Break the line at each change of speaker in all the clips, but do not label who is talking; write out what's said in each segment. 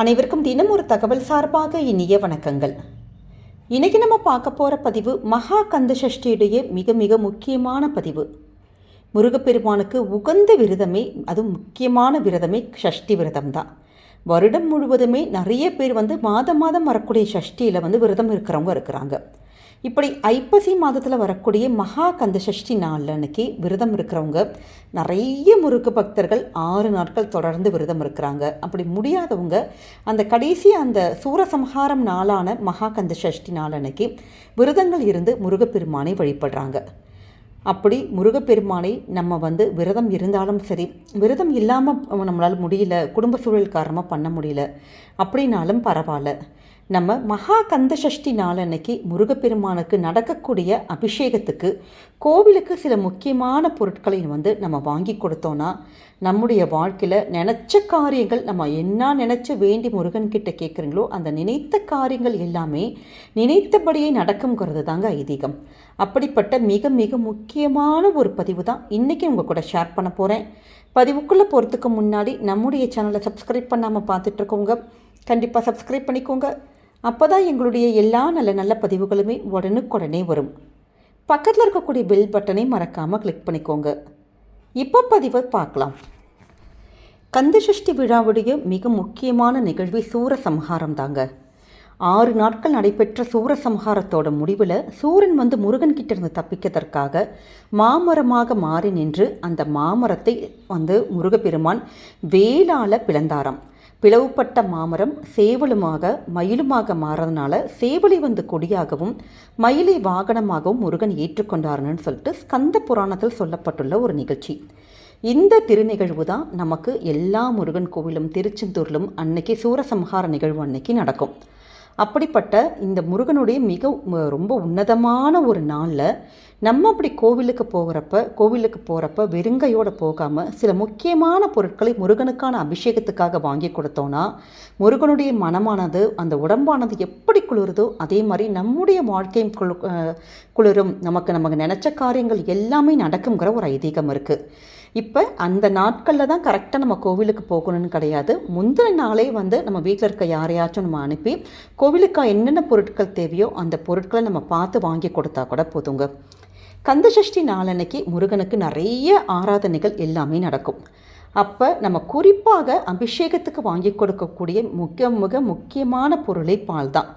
அனைவருக்கும் தினம் ஒரு தகவல் சார்பாக இனிய வணக்கங்கள். இன்னைக்கு நம்ம பார்க்க போகிற பதிவு மகா கந்த சஷ்டியுடைய மிக மிக முக்கியமான பதிவு. முருகப்பெருமானுக்கு உகந்த விரதமே அது முக்கியமான விரதமே சஷ்டி விரதம் தான். வருடம் முழுவதுமே நிறைய பேர் வந்து மாதம் மாதம் வரக்கூடிய சஷ்டியில் வந்து விரதம் இருக்கிறவங்க இருக்கிறாங்க. இப்படி ஐப்பசி மாதத்தில் வரக்கூடிய மகா கந்த சஷ்டி நாள் அன்னைக்கு விரதம் இருக்கிறவங்க நிறைய முருக பக்தர்கள் ஆறு நாட்கள் தொடர்ந்து விரதம் இருக்கிறாங்க. அப்படி முடியாதவங்க அந்த கடைசி அந்த சூரசம்ஹாரம் நாளான மகா கந்த சஷ்டி நாள் அன்னைக்கு விரதங்கள் இருந்து முருகப்பெருமானை வழிபடுறாங்க. அப்படி முருகப்பெருமானை நம்ம வந்து விரதம் இருந்தாலும் சரி விரதம் இல்லாமல் நம்மளால் முடியல குடும்ப சூழல் காரணமாக பண்ண முடியல அப்படின்னாலும் பரவாயில்ல. நம்ம மகா கந்த சஷ்டி நாளன்னைக்கு முருகப்பெருமானுக்கு நடக்கக்கூடிய அபிஷேகத்துக்கு கோவிலுக்கு சில முக்கியமான பொருட்களை வந்து நம்ம வாங்கி கொடுத்தோன்னா நம்முடைய வாழ்க்கையில் நினச்ச காரியங்கள் நம்ம என்ன நினச்ச வேண்டி முருகன்கிட்ட கேட்குறீங்களோ அந்த நினைத்த காரியங்கள் எல்லாமே நினைத்தபடியே நடக்குங்கிறது தாங்க ஐதீகம். அப்படிப்பட்ட மிக மிக முக்கியமான ஒரு பதிவு தான் இன்றைக்கி உங்கள் கூட ஷேர் பண்ண போகிறேன் பதிவுக்குள்ளே போகிறதுக்கு முன்னாடி நம்முடைய சேனலை சப்ஸ்கிரைப் பண்ணாமல் பார்த்துட்ருக்கோங்க கண்டிப்பாக சப்ஸ்கிரைப் பண்ணிக்கோங்க. அப்போ தான் எங்களுடைய எல்லா நல்ல நல்ல பதிவுகளுமே உடனுக்குடனே வரும். பக்கத்தில் இருக்கக்கூடிய பெல் பட்டனை மறக்காமல் கிளிக் பண்ணிக்கோங்க. இப்போ பதிவை பார்க்கலாம். கந்தசஷ்டி விழாவுடைய மிக முக்கியமான நிகழ்வு சூரசம்ஹாரம் தாங்க. ஆறு நாட்கள் நடைபெற்ற சூரசம்ஹாரத்தோட முடிவில் சூரன் வந்து முருகன் கிட்ட இருந்து தப்பிக்கிறதற்காக மாமரமாக மாறி நின்று அந்த மாமரத்தை வந்து முருகப்பெருமான் வேலால பிளந்தாராம். பிளவுபட்ட மாமரம் சேவலுமாக மயிலுமாக மாறதுனால சேவலை வந்து கொடியாகவும் மயிலை வாகனமாகவும் முருகன் ஏற்றுக்கொண்டாருன்னு சொல்லிட்டு ஸ்கந்த புராணத்தில் சொல்லப்பட்டுள்ள ஒரு நிகழ்ச்சி. இந்த திருநிகழ்வு தான் நமக்கு எல்லா முருகன் கோவிலும் திருச்செந்தூரிலும் அன்னைக்கு சூரசம்ஹார நிகழ்வு அன்னைக்கு நடக்கும். அப்படிப்பட்ட இந்த முருகனுடைய மிக ரொம்ப உன்னதமான ஒரு நாளில் நம்ம அப்படி கோவிலுக்கு போகிறப்ப கோவிலுக்கு போகிறப்ப வெறுங்கையோடு போகாமல் சில முக்கியமான பொருட்களை முருகனுக்கான அபிஷேகத்துக்காக வாங்கி கொடுத்தோன்னா முருகனுடைய மனமானது அந்த உடம்பானது எப்படி குளிருதோ அதே மாதிரி நம்முடைய வாழ்க்கையும் குளு குளிரும். நமக்கு நமக்கு நினச்ச காரியங்கள் எல்லாமே நடக்குங்கிற ஒரு ஐதீகம் இருக்குது இப்போ அந்த நாட்களில் தான் கரெக்டாக நம்ம கோவிலுக்கு போகணும்னு கிடையாது. முந்தின நாளே வந்து நம்ம வீட்டில் இருக்க யாரையாச்சும் நம்ம அனுப்பி கோவிலுக்கு என்னென்ன பொருட்கள் தேவையோ அந்த பொருட்களை நம்ம பார்த்து வாங்கி கொடுத்தா கூட போதுங்க. கந்தசஷ்டி நாளன்னைக்கு முருகனுக்கு நிறைய ஆராதனைகள் எல்லாமே நடக்கும். அப்போ நம்ம குறிப்பாக அபிஷேகத்துக்கு வாங்கி கொடுக்கக்கூடிய மிக மிக முக்கியமான பொருளே பால் தான்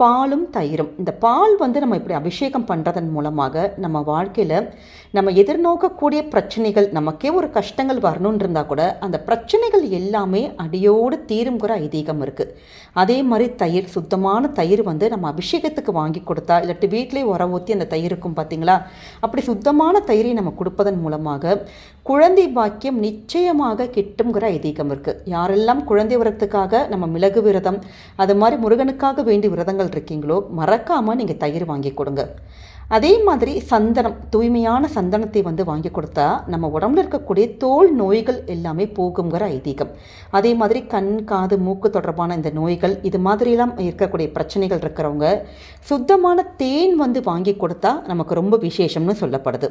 பாலும் தயிரும். இந்த பால் வந்து நம்ம இப்படி அபிஷேகம் பண்ணுறதன் மூலமாக நம்ம வாழ்க்கையில் நம்ம எதிர்நோக்கக்கூடிய பிரச்சனைகள் நமக்கே ஒரு கஷ்டங்கள் வரணுன்னு இருந்தால் கூட அந்த பிரச்சனைகள் எல்லாமே அடியோடு தீருங்கிற ஐதீகம் இருக்குது அதே மாதிரி தயிர் சுத்தமான தயிர் வந்து நம்ம அபிஷேகத்துக்கு வாங்கி கொடுத்தா இல்லாட்டி வீட்டிலே உர ஊற்றி அந்த தயிர் இருக்கும் பார்த்தீங்களா அப்படி சுத்தமான தயிரை நம்ம கொடுப்பதன் மூலமாக குழந்தை பாக்கியம் நிச்சயமாக கிட்டுங்கிற ஐதீகம் இருக்குது யாரெல்லாம் குழந்தை விரதத்துக்காக நம்ம மிளகு விரதம் அது மாதிரி முருகனுக்காக வேண்டி விரதங்கள் இருக்கீங்களோ மறக்காமல் நீங்கள் தயிர் வாங்கி கொடுங்க. அதே மாதிரி சந்தனம் தூய்மையான சந்தனத்தை வந்து வாங்கி கொடுத்தா நம்ம உடம்புல இருக்கக்கூடிய தோல் நோய்கள் எல்லாமே போகுங்கிற ஐதீகம். அதே மாதிரி கண் காது மூக்கு தொடர்பான இந்த நோய்கள் இது மாதிரிலாம் இருக்கக்கூடிய பிரச்சனைகள் இருக்கிறவங்க சுத்தமான தேன் வந்து வாங்கி கொடுத்தா நமக்கு ரொம்ப விசேஷம்னு சொல்லப்படுது.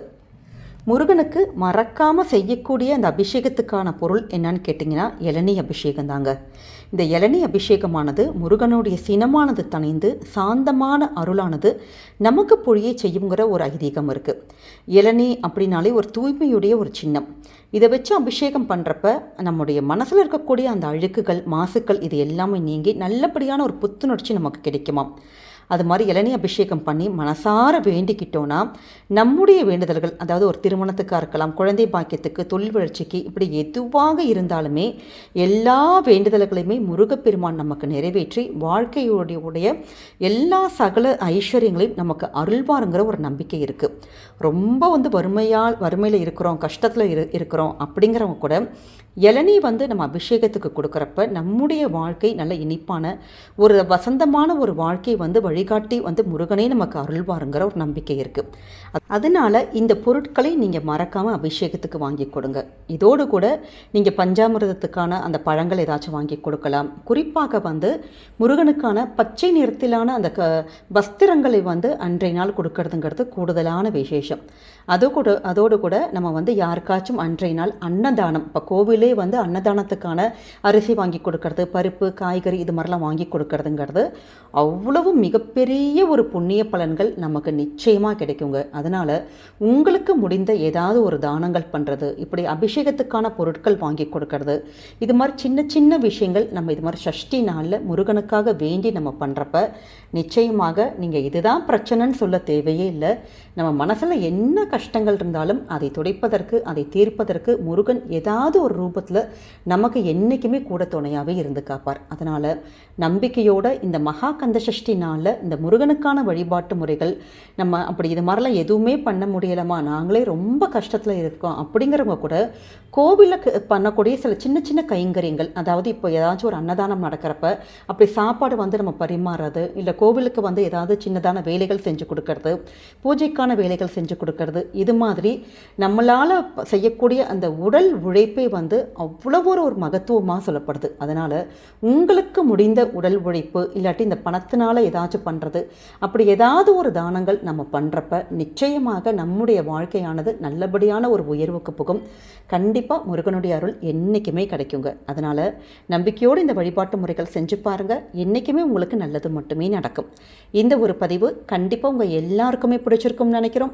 முருகனுக்கு மறக்காமல் செய்யக்கூடிய அந்த அபிஷேகத்துக்கான பொருள் என்னன்னு கேட்டிங்கன்னா இளநீ அபிஷேகம் தாங்க இந்த இளநீ அபிஷேகமானது முருகனுடைய சினமானது தணிந்து சாந்தமான அருளானது நமக்கு பொழிய செய்யுங்கிற ஒரு ஐதீகம் இருக்குது இளநீ அப்படின்னாலே ஒரு தூய்மையுடைய ஒரு சின்னம். இதை வச்சு அபிஷேகம் பண்ணுறப்ப நம்முடைய மனசில் இருக்கக்கூடிய அந்த அழுக்குகள் மாசுக்கள் இது எல்லாமே நீங்கி நல்லபடியான ஒரு புத்துணர்ச்சி நமக்கு கிடைக்குமா அது மாதிரி இளநீ அபிஷேகம் பண்ணி மனசார வேண்டிக்கிட்டோன்னா நம்முடைய வேண்டுதல்கள் அதாவது ஒரு திருமணத்துக்காக இருக்கலாம் குழந்தை பாக்கியத்துக்கு தொழில் வளர்ச்சிக்கு இப்படி எதுவாக இருந்தாலுமே எல்லா வேண்டுதல்களையுமே முருகப்பெருமான் நமக்கு நிறைவேற்றி வாழ்க்கையுடைய உடைய எல்லா சகல ஐஸ்வர்யங்களையும் நமக்கு அருள்வாருங்கிற ஒரு நம்பிக்கை இருக்குது ரொம்ப வந்து வறுமையால் வறுமையில் இருக்கிறோம் கஷ்டத்தில் இரு இருக்கிறோம் அப்படிங்கிறவங்க கூட இளநீ வந்து நம்ம அபிஷேகத்துக்கு கொடுக்குறப்ப நம்முடைய வாழ்க்கை நல்ல இனிப்பான ஒரு வசந்தமான ஒரு வாழ்க்கை வந்து வழிகாட்டி வந்து முருகனே நமக்கு அருள்வாருங்கிற ஒரு நம்பிக்கை இருக்குது அதனால் இந்த பொருட்களை நீங்கள் மறக்காமல் அபிஷேகத்துக்கு வாங்கி கொடுங்க. இதோடு கூட நீங்கள் பஞ்சாமிரதத்துக்கான அந்த பழங்கள் ஏதாச்சும் வாங்கி கொடுக்கலாம். குறிப்பாக வந்து முருகனுக்கான பச்சை நிறத்திலான அந்த க வஸ்திரங்களை வந்து அன்றைய நாள் கொடுக்கறதுங்கிறது கூடுதலான விசேஷம். அது கூட அதோடு கூட நம்ம வந்து யாருக்காச்சும் அன்றைய நாள் அன்னதானம் இப்போ கோவிலே வந்து அன்னதானத்துக்கான அரிசி வாங்கி கொடுக்கறது பருப்பு காய்கறி இது மாதிரிலாம் வாங்கி கொடுக்கறதுங்கிறது அவ்வளவு மிகப்பெரிய ஒரு புண்ணிய பலன்கள் நமக்கு நிச்சயமாக கிடைக்குங்க. அதனால் உங்களுக்கு முடிந்த ஏதாவது ஒரு தானங்கள் பண்ணுறது இப்படி அபிஷேகத்துக்கான பொருட்கள் வாங்கி கொடுக்கறது இது மாதிரி சின்ன சின்ன விஷயங்கள் நம்ம இது மாதிரி சஷ்டி நாளில் முருகனுக்காக வேண்டி நம்ம பண்ணுறப்ப நிச்சயமாக நீங்கள் இதுதான் பிரச்சனைன்னு சொல்ல தேவையே இல்லை. நம்ம மனசில் என்ன கஷ்டங்கள் இருந்தாலும் அதை துடைப்பதற்கு அதை தீர்ப்பதற்கு முருகன் ஏதாவது ஒரு ரூபத்தில் நமக்கு என்றைக்குமே கூட துணையாகவே இருந்து காப்பார். அதனால் நம்பிக்கையோட இந்த மகா கந்த சஷ்டி நாளில் இந்த முருகனுக்கான வழிபாட்டு முறைகள் நம்ம அப்படி இது மாதிரிலாம் எதுவுமே பண்ண முடியலமா நாங்களே ரொம்ப கஷ்டத்தில் இருக்கோம் அப்படிங்கிறவங்க கூட கோவிலுக்கு பண்ணக்கூடிய சில சின்ன சின்ன கைங்கரியங்கள் அதாவது இப்போ ஏதாச்சும் ஒரு அன்னதானம் நடக்கிறப்ப அப்படி சாப்பாடு வந்து நம்ம பரிமாறுறது இல்லை கோவிலுக்கு வந்து ஏதாவது சின்னதான வேலைகள் செஞ்சு கொடுக்கறது பூஜைக்கான வேலைகள் செஞ்சு கொடுக்கறது இது மாதிரி நம்மளால் செய்யக்கூடிய அந்த உடல் உழைப்பே வந்து அவ்வளோ ஒரு ஒரு மகத்துவமாக சொல்லப்படுது. அதனால் உங்களுக்கு முடிந்த உடல் உழைப்பு இல்லாட்டி இந்த பணத்தினால் ஏதாச்சும் பண்ணுறது அப்படி ஏதாவது ஒரு தானங்கள் நம்ம பண்ணுறப்ப நிச்சயமாக நம்முடைய வாழ்க்கையானது நல்லபடியான ஒரு உயர்வுக்கு புகும். கண்டிப்பாக முருகனுடைய அருள் என்றைக்குமே கிடைக்குங்க. அதனால் நம்பிக்கையோடு இந்த வழிபாட்டு முறைகள் செஞ்சு பாருங்கள் என்றைக்குமே உங்களுக்கு நல்லது மட்டுமே நடக்கும். இந்த ஒரு பதிவு கண்டிப்பாக உங்கள் எல்லாருக்குமே பிடிச்சிருக்கும்னு நினைக்கிறோம்.